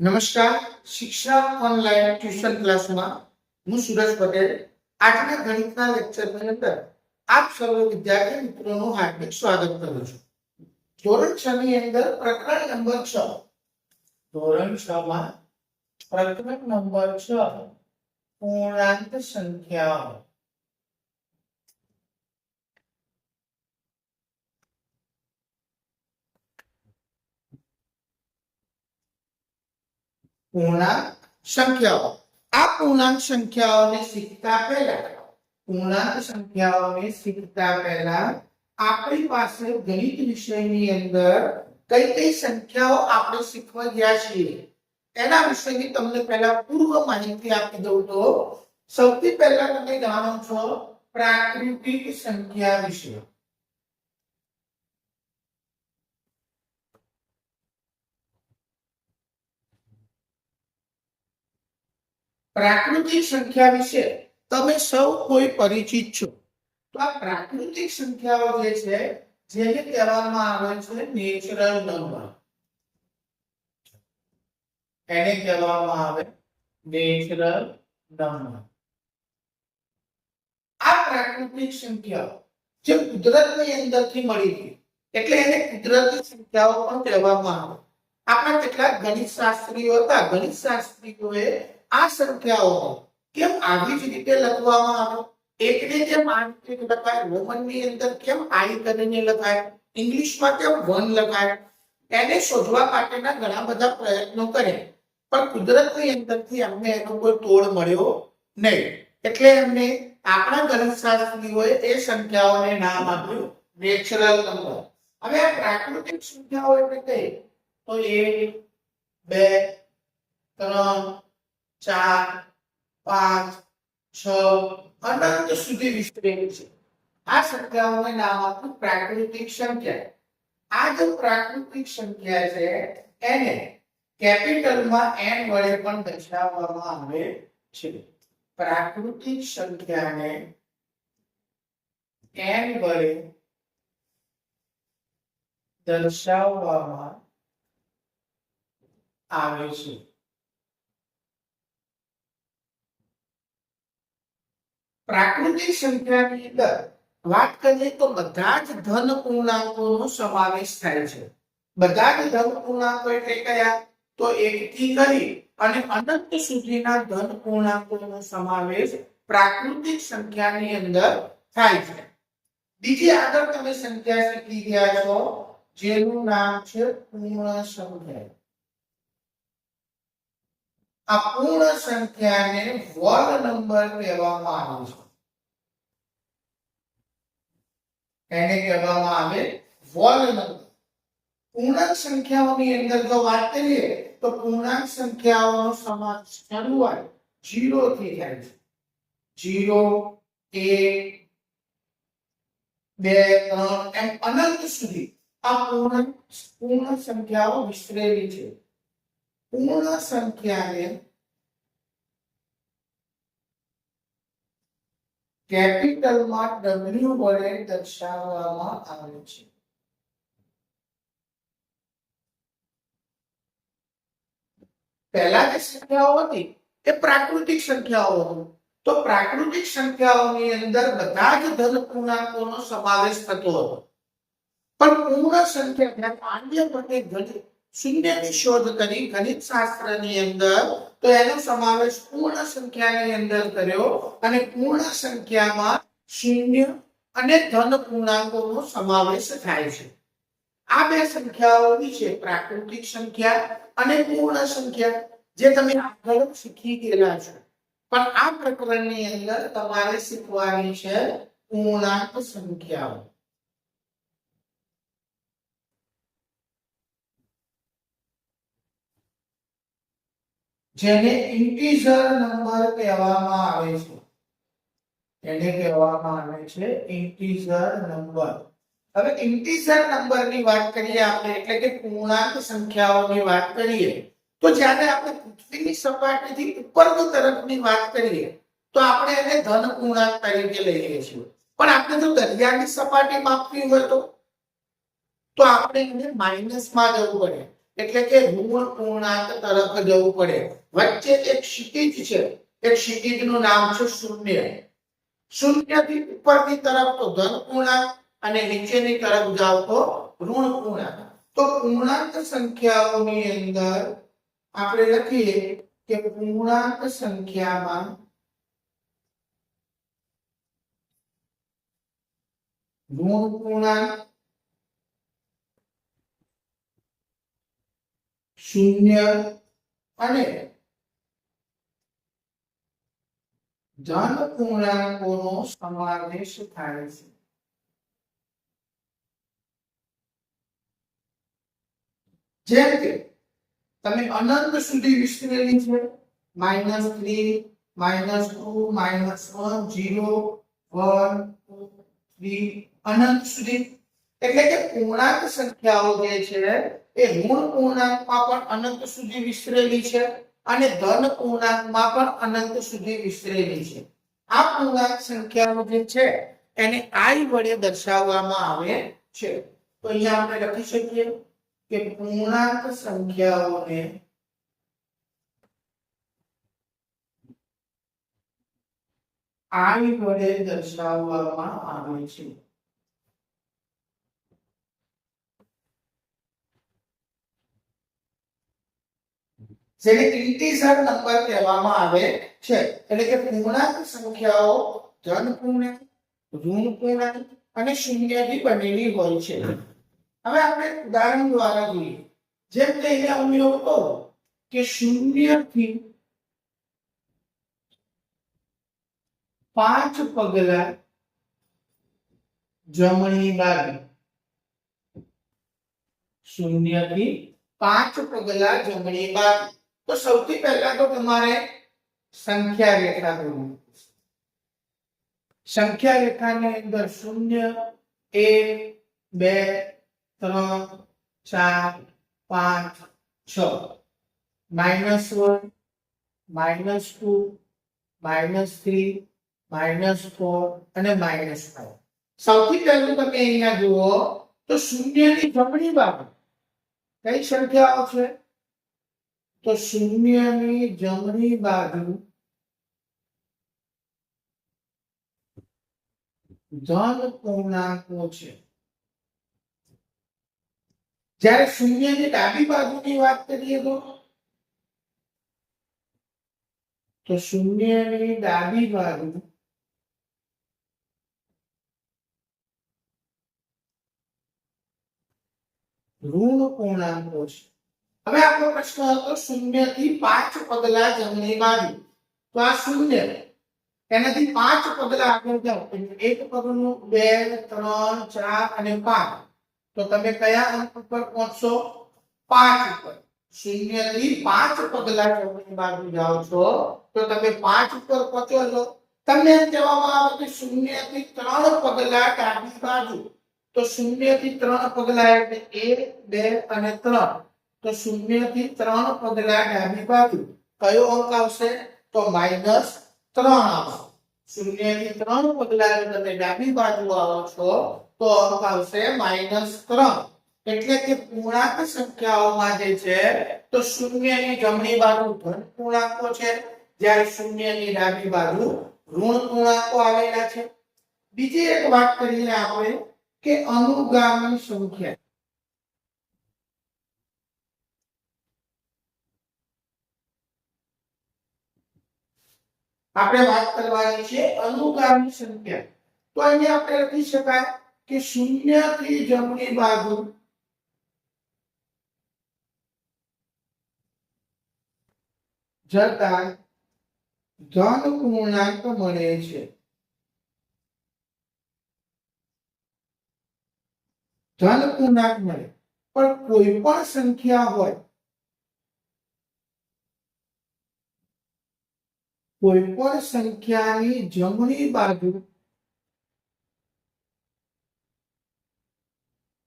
નમસ્કાર શિક્ષા online tuition ક્લાસમાં હું સુરજ પટેલ. આજના ગણિતના લેક્ચરની અંદર આપ સર્વ વિદ્યાર્થી મિત્રોનું હાર્દિક સ્વાગત કરું છું. ધોરણ છ ની અંદર પ્રકરણ નંબર છ. ધોરણ છ માં પ્રકરણ નંબર છ, પૂર્ણાંક સંખ્યાઓ. પૂર્ણાંક સંખ્યાઓ આ પૂર્ણાંક સંખ્યાઓને શીખતા પહેલા પૂર્ણાંક સંખ્યાઓને શીખતા પહેલા આપણી પાસે ગણિત વિષયની અંદર કઈ કઈ સંખ્યાઓ આપણે શીખવા ગયા છીએ એના વિશેની તમને પહેલા પૂર્વ માહિતી આપી દઉં તો સૌથી પહેલા તમે જાણો છો પ્રાકૃતિક સંખ્યા વિશે પ્રાકૃતિક સંખ્યા વિશે તમે સૌ કોઈ પરિચિત છો. તો આ પ્રાકૃતિક સંખ્યાઓ જે છે, જેને કહેવામાં આવે છે નેચરલ નંબર એને કહેવામાં આવે નેચરલ નંબર આ પ્રાકૃતિક સંખ્યાઓ જે કુદરતની અંદરથી મળી ગઈ એટલે એને કુદરતી સંખ્યાઓ પણ કહેવામાં આવે. આપણા કેટલાક ગણિત શાસ્ત્રીઓ હતા, ગણિત શાસ્ત્રીઓએ આ સંખ્યાઓ કેમ આવી જ રીતે લખવામાં આવે? એકને કેમ આ રીતે લખાય? રોમનની અંદર કેમ આઈ કરીને લખાય? ઇંગ્લિશમાં કેમ વન લખાય? એને શોધવા માટેના ઘણા બધા પ્રયત્નો કર્યા. પણ કુદરતની અંદરથી અમને એનો કોઈ તોડ મળ્યો નહીં. એટલે એમને આપણા ગણિત શાસ્ત્રીઓએ એ સંખ્યાઓને નામ આપ્યું. નેચરલ નંબર હવે આ પ્રાકૃતિક સંખ્યાઓ એટલે કઈ? તો એક, બે, ત્રણ ચાર, પાંચ, છ અનંત સુધી વિસ્તરેલી છે. આ સંખ્યાઓને નામ આપ્યું પ્રાકૃતિક સંખ્યા આ જે પ્રાકૃતિક સંખ્યા છે, એને કેપિટલમાં એન વડે પણ દર્શાવવામાં આવે છે. પ્રાકૃતિક સંખ્યાને એન વડે દર્શાવવામાં આવે છે. પ્રાકૃતિક સંખ્યાની અંદર વાત કરીએ તો બધા જ ધન પૂર્ણાંકોનો સમાવેશ થાય છે. બધા જ ધન પૂર્ણાંકો એટલે કયા? તો એક થી કરી અને અનંત સુધીના ધન પૂર્ણાંકોનો સમાવેશ પ્રાકૃતિક સંખ્યાની અંદર થાય છે. બીજી આગળ તમે સંખ્યા શીખી ગયા છો, જેનું નામ છે પૂર્ણ સંખ્યા આ પૂર્ણ સંખ્યાને વોલ નંબર કહેવામાં આવે છે. એને કહેવામાં આવે વોલ નંબર પૂર્ણાંક સંખ્યાઓની અંદર જો વાત કરીએ, તો પૂર્ણાંક સંખ્યાઓનો સમાવેશ શરૂઆત જીરો થી થાય છે. જીરો એક, બે, ત્રણ, એમ અનંત સુધી આ પૂર્ણ પૂર્ણ સંખ્યાઓ વિસ્તરેલી છે. પૂર્ણ સંખ્યાને કેપિટલમાં ડબલ્યુ વડે દર્શાવવામાં આવે છે પહેલા જે સંખ્યાઓ હતી એ પ્રાકૃતિક સંખ્યાઓ હતી તો પ્રાકૃતિક સંખ્યાઓની અંદર બધા જ ધન પૂર્ણાંકોનો સમાવેશ થતો હતો પણ પૂર્ણ સંખ્યા જ્યારે આર્ય ભટ્ટે ગણિત શૂન્યની શોધ કરી ગણિત શાસ્ત્રની અંદર, તો એનો સમાવેશ પૂર્ણ સંખ્યાની અંદર કર્યો અને પૂર્ણ સંખ્યામાં શૂન્ય અને ધન પૂર્ણાંકોનો સમાવેશ થાય છે. આ બે સંખ્યાઓ છે પ્રાકૃતિક સંખ્યા અને પૂર્ણ સંખ્યા, જે તમે આગળ શીખી ગયેલા છો. પણ આ પ્રકરણની અંદર તમારે શીખવાની છે પૂર્ણાંક સંખ્યાઓ. જેને ઇન્ટીજર નંબર કહેવામાં આવે છે. એને કહેવામાં આવે છે ઇન્ટીજર નંબર. હવે ઇન્ટીજર નંબરની વાત કરીએ આપણે, એટલે કે પૂર્ણાંક સંખ્યાઓની વાત કરીએ, તો જ્યારે આપણે પૃથ્વીની સપાટીથી ઉપરની તરફની વાત કરીએ, તો આપણે એને ધન પૂર્ણાંક તરીકે લઈએ છીએ. પણ આપણે જો દરિયાની સપાટી માપવી હોય તો તો આપણે એને માઇનસમાં જવું પડે. એટલે કે મૂળ પૂર્ણાંક તરફ જવું પડે. વચ્ચે એક ક્ષિતિજ છે. એક ક્ષિતિજનું નામ છે શૂન્ય. શૂન્યથી ઉપરની તરફ તો ધન પૂર્ણાંક અને નીચેની તરફ જાવ તો ઋણ પૂર્ણાંક. તો પૂર્ણાંક સંખ્યાઓની અંદર આપણે લખીએ કે પૂર્ણાંક સંખ્યામાં ઋણ પૂર્ણાંક શૂન્ય અને ધન પૂર્ણાંકોનો સમાવેશ થાય છે. જેમ કે, તમે અનંત સુધી વિસ્તરેલી છે. Minus three, minus two, minus one, zero, one three, અનંત સુધી. એટલે કે પૂર્ણાંક સંખ્યાઓ જે છે એ ઋણ પૂર્ણાંકમાં પણ અનંત સુધી વિસ્તરેલી છે અને ધન પૂર્ણાંકમાં પણ અનંત સુધી વિસ્તરેલી છે. આ પૂર્ણાંક સંખ્યાઓ જે છે, એને આઈ વડે દર્શાવવામાં આવે છે. તો અહીંયા આપણે લખી શકીએ કે પૂર્ણાંક સંખ્યાઓને આઈ વડે દર્શાવવામાં આવે છે. જેને ઇન્ટીજર નંબર કહેવામાં આવે છે. એટલે કે પૂર્ણાંક સંખ્યાઓ ધન પૂર્ણાંક ઋણ પૂર્ણાંક અને શૂન્યથી બનેલી હોય છે. હવે આપણે ઉદાહરણ દ્વારા જોઈએ. જેમ કે અહીંયા હું એવું કહું કે શૂન્યથી પાંચ પગલા જમણી બાજુ. શૂન્યથી પાંચ પગલા જમણી બાજુ. તો સૌથી પહેલા તો તમારે સંખ્યા રેખા દોરવી. સંખ્યા રેખાની અંદર શૂન્ય, એક, બે, ત્રણ, ચાર, પાંચ, છ. Minus one, minus two, minus three, minus four અને માઇનસ ફાઈવ. સૌથી પહેલું તમે અહીંયા જુઓ તો શૂન્યની જમણી બાજુ કઈ સંખ્યાઓ છે? તો શૂન્યની જમણી બાજુ ધન પૂર્ણાંકો છે. જ્યારે શૂન્યની ડાબી બાજુની વાત કરીએ તો તો શૂન્યની ડાબી બાજુ ઋણ પૂર્ણાંકો છે. હવે આપણો પ્રશ્ન હતો શૂન્યથી પાંચ પગલા જમણી બાજુ. તો આ શૂન્ય એનાથી પાંચ પગલા આગળ જાઓ. એક પગલું બે, ત્રણ, ચાર અને પાંચ. તો તમે કયા અંક ઉપર પહોંચશો? પાંચ ઉપર. શૂન્યથી પાંચ પગલા જમણી બાજુ જાઓ છો. તો તમે પાંચ ઉપર પહોંચો છો. તમને એમ કહેવામાં આવે કે શૂન્યથી ત્રણ પગલા ડાબી બાજુ. તો શૂન્યથી ત્રણ પગલા એટલે એક, બે અને ત્રણ. તો શૂન્યથી ત્રણ પગલા ડાબી બાજુ. કયો અંક આવશે? તો માઇનસ ત્રણ આવશે. શૂન્યથી ત્રણ પગલા તમે ડાબી બાજુ આવો છો, તો અંક આવશે માઇનસ ત્રણ. એટલે કે પૂર્ણાંક સંખ્યાઓમાં જે છે, તો શૂન્યની જમણી બાજુ ધન પૂર્ણાંકો છે. જ્યારે શૂન્યની ડાબી બાજુ ઋણ પૂર્ણાંકો આવેલા છે. બીજી એક વાત કરીને આપણે કે અનુગામી સંખ્યા. આપણે વાત કરવાની છે અનુગામી સંખ્યા. તો અહીંયા આપણે લખી શકાય કે શૂન્યથી જમણી બાજુ જતા ધન પૂર્ણાંક મળે છે. ધન પૂર્ણાંક મળે. પણ કોઈ પણ સંખ્યા હોય કોઈ પણ સંખ્યાની જમણી બાજુ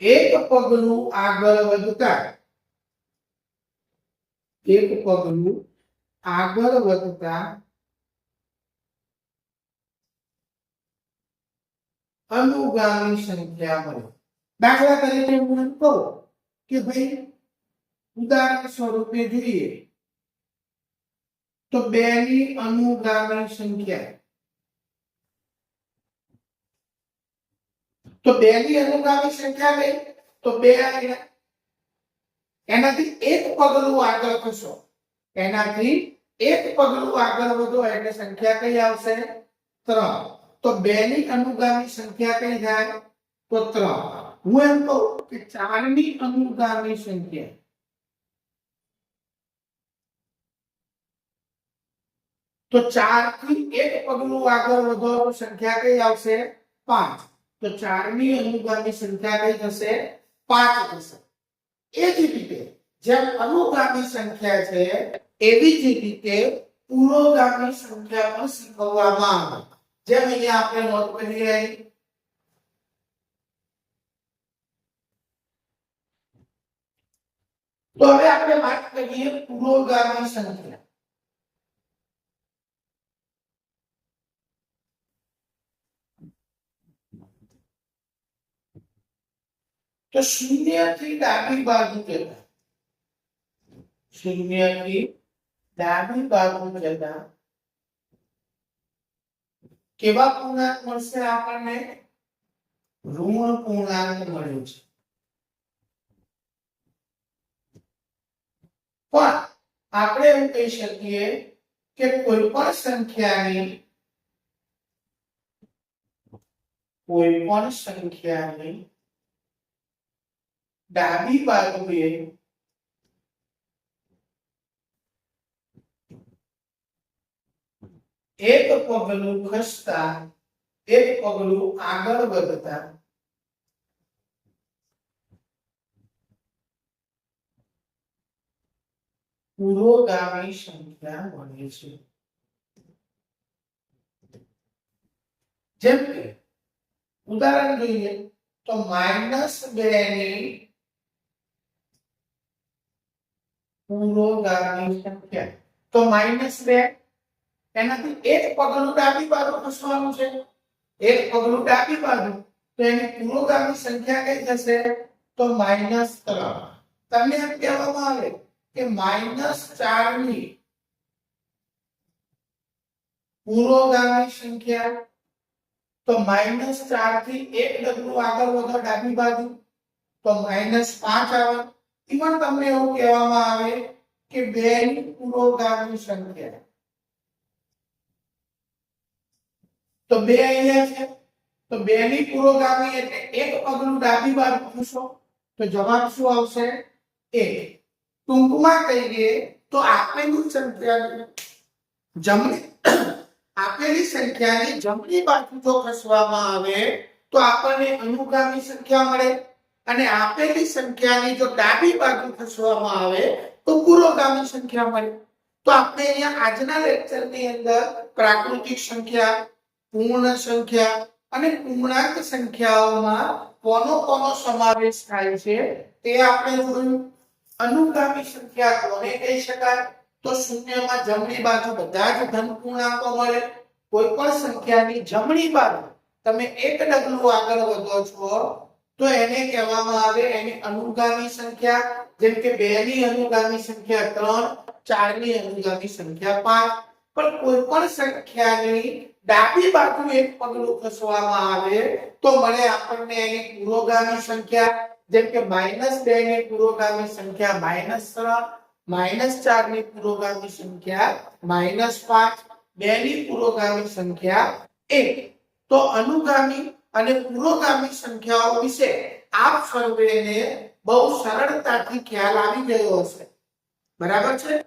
એક પગલું આગળ વધતા, એક પગલું આગળ વધતા, અનુગામી સંખ્યા મળે. દાખલા તરીકે હું એમ કહું કે ભાઈ, ઉદાહરણ સ્વરૂપે જોઈએ. તો બે ની અનુગામી સંખ્યા. તો બે ની અનુગામી સંખ્યા કઈ તો બે એનાથી એક પગલું આગળ થશો. એનાથી એક પગલું આગળ વધો, એટલે સંખ્યા કઈ આવશે? ત્રણ. તો બે ની અનુગામી સંખ્યા કઈ થાય? તો ત્રણ. હું એમ કહું કે ચારની અનુગામી સંખ્યા. તો ચારથી એક પગલું આગળ વધો તો સંખ્યા કઈ આવશે પાંચ તો ચારની અનુગામી સંખ્યા કઈ થશે પાંચ થશે એ જ રીતે જેમ અનુગામી સંખ્યા છે એવી જ રીતે પુરોગામી સંખ્યા પણ શીખવવામાં આવે જેમ અહીંયા આપણે નોટ કરી રહી તો હવે આપણે વાત કરીએ પુરોગામી સંખ્યા તો શૂન્ય ડાબી બાજુ જતા શૂન્ય ડાબી બાજુ જતા કેવા પૂર્ણાંક મળશે આપણને? ઋણ પૂર્ણાંક મળ્યું છે. પણ આપણે એવું કહી શકીએ કે કોઈ પણ સંખ્યાની કોઈ પણ સંખ્યાની ડાબી બાજુએ એક પગલું ખસતા, એક પગલું આગળ વધતા. પુરોગામી સંખ્યા મળે છે. જેમ કે, ઉદાહરણ જોઈએ તો માઇનસ બે ની તો માઇનસ બે, એનાથી એક પગલું ડાબી બાજુ ખસવાનું છે. એક પગલું ડાબી બાજુ, તો એની પુરોગામી સંખ્યા કઈ થશે? તો માઇનસ ત્રણ. તમને એમ કહેવામાં આવે કે માઇનસ ચારની પુરોગામી સંખ્યા, તો માઇનસ ચારથી એક ડગલું આગળ વધો ડાબી બાજુ, તો માઇનસ પાંચ આવે. ઇવન તમને એવું કહેવામાં આવે કે બે ની પુરોગામી સંખ્યા. તો બે અહીંયા છે. તો બે ની પુરોગામી એટલે એક પગલું ડાબી બાજુ પૂછો, તો જવાબ શું આવશે? એક ટૂંકમાં કહીએ તો આપેલી સંખ્યાની જમણી, આપેલી સંખ્યાની જમણી બાજુ જો ખસવામાં આવે તો આપણને અનુગામી સંખ્યા મળે. અને આપેલી સંખ્યાની જો ડાબી બાજુ ખસવામાં આવે, તો પુરોગામી સંખ્યા મળે. તો આપણે અહીંયા આજના લેક્ચરની અંદર પ્રાકૃતિક સંખ્યા, પૂર્ણ સંખ્યા અને પૂર્ણાંક સંખ્યાઓમાં કોનો કોનો સમાવેશ થાય છે, તે આપણે જોયું અનુગામી સંખ્યા કોને કહી શકાય? તો શૂન્યમાં જમણી બાજુ બધા જ ધન પૂર્ણાંકો મળે. કોઈ પણ સંખ્યાની જમણી બાજુ તમે એક ડગલું આગળ વધો છો તો એને કહેવામાં આવે, એની અનુગામી સંખ્યા, જેમ કે બે ની અનુગામી સંખ્યા ત્રણ ચારની અનુગામી સંખ્યા પાંચ. પણ કોઈ પણ સંખ્યાની ડાબી બાજુ એક પગલું ખસવામાં આવે, તો મળે આપણને એની પુરોગામી સંખ્યા, જેમ કે માઇનસ બે ની પુરોગામી સંખ્યા માઇનસ ત્રણ, માઇનસ ચારની પુરોગામી સંખ્યા માઇનસ પાંચ બે ની પુરોગામી સંખ્યા એક. તો અનુગામી અને પુરોગામી સંખ્યાઓ વિશે આપ સર્વેને બહુ સરળતાથી ખ્યાલ આવી ગયો હશે. બરાબર છે?